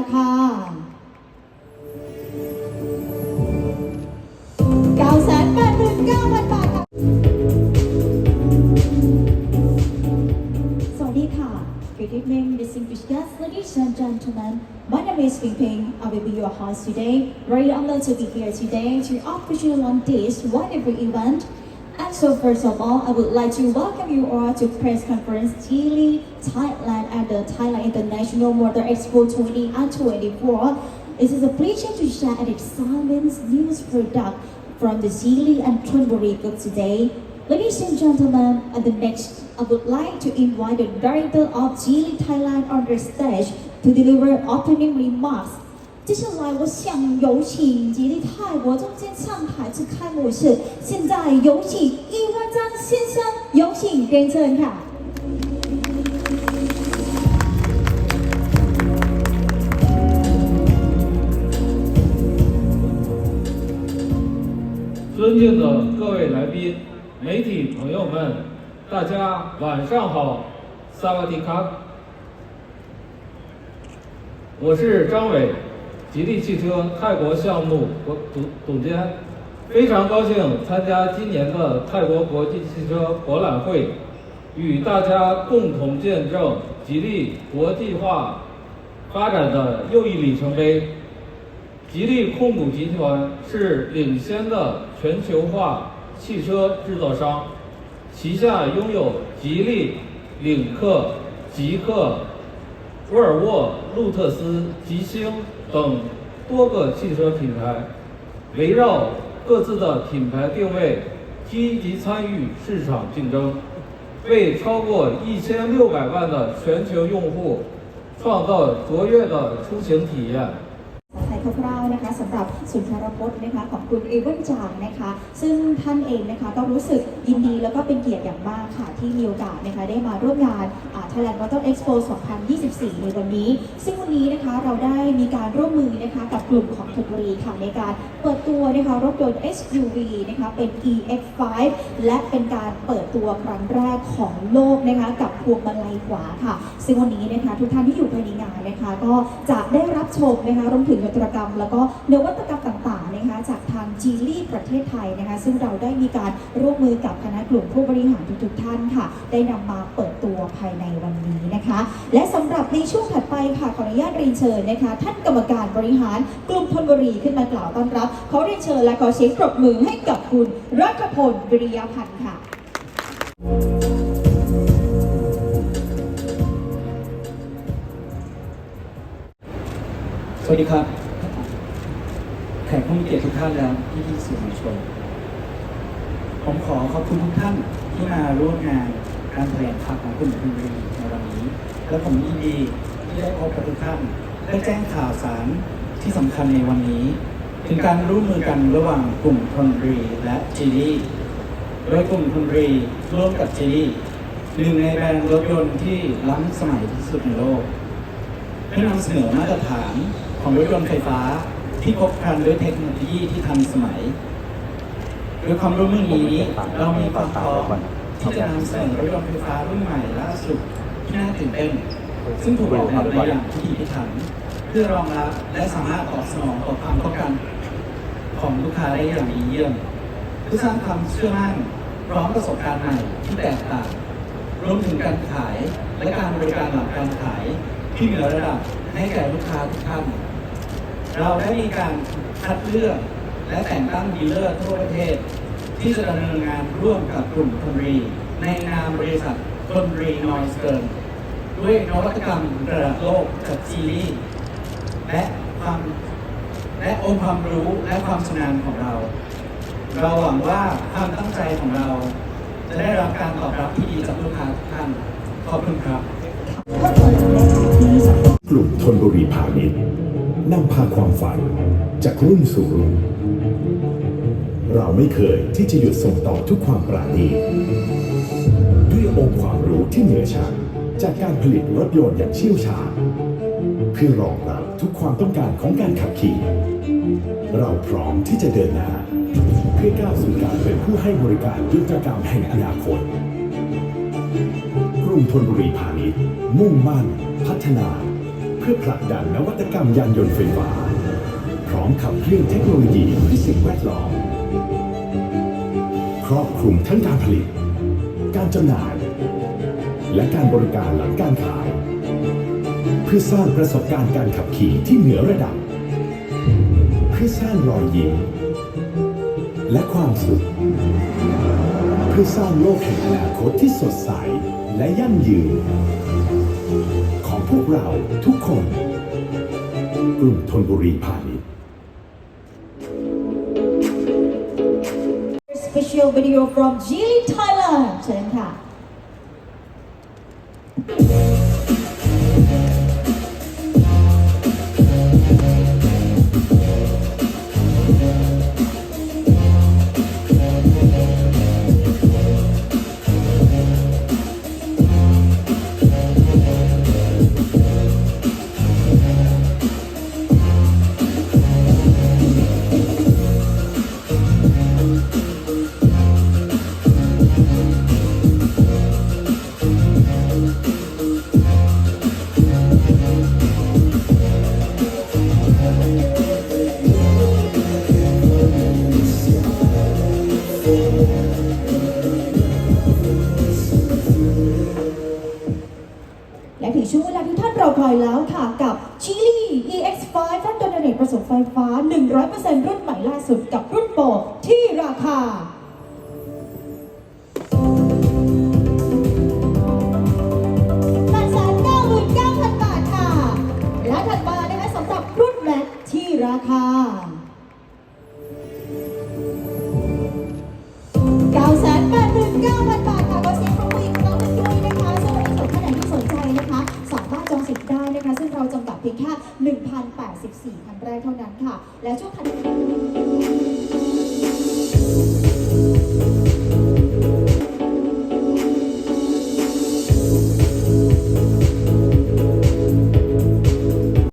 ราคา 989,000 บาทค่ะ สวัสดีค่ะ Good evening, distinguished guests, ladies and gentlemen. My name is Ping Ping. I will be your host today. Very honored to be here today to officially launch this wonderful event. and so first of all, I would like to welcome you all to press conference Geely Thailand at the Thailand International Motor Expo 2024. It is a pleasure to share an exciting news product from the Geely and Thunbury Group today. Ladies and gentlemen, at the next, I would like to invite the director of Geely Thailand on the stage to deliver opening remarks. 接下来，我想有请吉利泰国中间上台致开幕式。现在有请易万章先生，有请跟正ค่ะ尊敬的各位来宾、媒体朋友们，大家晚上好，萨瓦迪卡。我是张伟，吉利汽车泰国项目国总总监，非常高兴参加今年的泰国国际汽车博览会，与大家共同见证吉利国际化发展的又一里程碑。吉利控股集团是领先的全球化汽车制造商，旗下拥有吉利、领克、极客、沃尔沃、路特斯、吉星等多个汽车品牌，围绕各自的品牌定位，积极参与市场竞争，为超过一千六百万的全球用户创造卓越的出行体验。 คร่าวๆนะคะสำหรับสุนทรพจน์นะคะของคุณเอเวนจางนะคะ ซึ่งท่านเองนะคะก็รู้สึกยินดีแล้วก็เป็นเกียรติอย่างมากค่ะที่มีโอกาสนะคะได้มาร่วมงานอ่า Thailand Motor Expo 2024 ในวันนี้ ซึ่งวันนี้นะคะเราได้มีการร่วมมือนะคะกับกลุ่มของธนบุรีค่ะในการเปิดตัวนะคะรถยนต์ SUV นะคะเป็น EX5 และเป็นการเปิดตัวครั้งแรกของโลกนะคะกับพวงมาลัยขวาค่ะ ซึ่งวันนี้นะคะทุกท่านที่อยู่ภายในงานนะคะก็จะได้รับชมนะคะรวมถึงนวัตกรรม แล้วก็นวัตกรรมต่างๆนะคะจากทางจีลี่ประเทศไทยนะคะซึ่งเราได้มีการร่วมมือกับคณะกลุ่มผู้บริหารทุกๆท่านค่ะ ได้นำมาเปิดตัวภายในวันนี้นะคะ และสำหรับในช่วงถัดไปค่ะขออนุญาตเรียนเชิญนะคะ ท่านกรรมการบริหารกลุ่มธนบุรีขึ้นมากล่าวต้อนรับขอเรียนเชิญและขอเสียงปรบมือให้กับคุณรัฐพลวิริยพันธ์ค่ะ สวัสดีครับ แขกผู้มีเกียรติทุกท่านและพี่พี่สื่อมวลชน ผมขอขอบคุณทุกท่านที่มาร่วมงานการแถลงข่าวของกลุ่มพิมพ์ในวันนี้ และผมยินดีที่ได้พบกับทุกท่านได้แจ้งข่าวสารที่สำคัญในวันนี้ถึงการร่วมมือกันระหว่างกลุ่มทนรีและจีดีโดยกลุ่มทนรีร่วมกับจีดีหนึ่งในแบรนด์รถยนต์ที่ล้ำสมัยที่สุดในโลกเพื่อนำเสนอมาตรฐานของรถยนต์ไฟฟ้า ที่ครบครันด้วยเทคโนโลยีที่ทันสมัยด้วยความร่วมมือนี้เรามีความพร้อมที่จะนำเสนอรถยนต์ไฟฟ้ารุ่นใหม่ล่าสุดที่น่าตื่นเต้น ซึ่งถูกออกแบบมาอย่างพิถีพิถันเพื่อรองรับและสามารถตอบสนองต่อความต้องการของลูกค้าได้อย่างดีเยี่ยมเพื่อสร้างความเชื่อมั่นพร้อมประสบการณ์ใหม่ที่แตกต่างรวมถึงการขายและการบริการหลังการขายที่มีระดับให้แก่ลูกค้าทุกท่าน เราได้มีการคัดเลือกและแต่งตั้งดีลเลอร์ทั่วประเทศ ที่จะดำเนินงานร่วมกับกลุ่มทนรี ในนามบริษัททนรีนอยสเกิร์ด้วยนวัตกรรมระดับโลกจากจีลีและความและองค์ความรู้และความชำนาญของเรา เราหวังว่าความตั้งใจของเรา จะได้รับการตอบรับที่ดีจากลูกค้าทุกท่าน ขอบคุณครับเพิ่มเติมนะคะที่สำคัญกลุ่มธนบุรีพาณิชย์ นำพาความฝันจากรุ่นสู่รุ่น เราไม่เคยที่จะหยุดส่งต่อทุกความปราณีด้วยองค์ความรู้ที่เหนือชั้นจากการผลิตรถยนต์อย่างเชี่ยวชาญเพื่อรองรับทุกความต้องการของการขับขี่ เราพร้อมที่จะเดินหน้า เพื่อก้าวสู่การเป็นผู้ให้บริการยุทธกรรมแห่งอนาคต กรุงธนบุรีพาณิชย์มุ่งมั่น พัฒนา เพื่อผลักดันนวัตกรรมยานยนต์ไฟฟ้า พร้อมขับเคลื่อนเทคโนโลยีเพื่อสิ่งแวดล้อมครอบคลุมทั้งการผลิต การจำหน่าย และการบริการหลังการขาย เพื่อสร้างประสบการณ์การขับขี่ที่เหนือระดับ เพื่อสร้างรอยยิ้มและความสุข เพื่อสร้างโลกแห่งอนาคตที่สดใสและยั่งยืน พวกเราทุกคนกลุ่มธนบุรีพาณิชย์ special video from Geely Thailand เชิญค่ะและานโดนเนตประสบไฟฟ้า 100%รุ่นใหม่ล่าสุดกับรุ่นโปรที่ราคา899,000บาทค่ะและถัดมานะคะสำหรับรุ่นแม็กที่ราคา 4ท่านแรกเท่านั้นค่ะ และช่วงทันที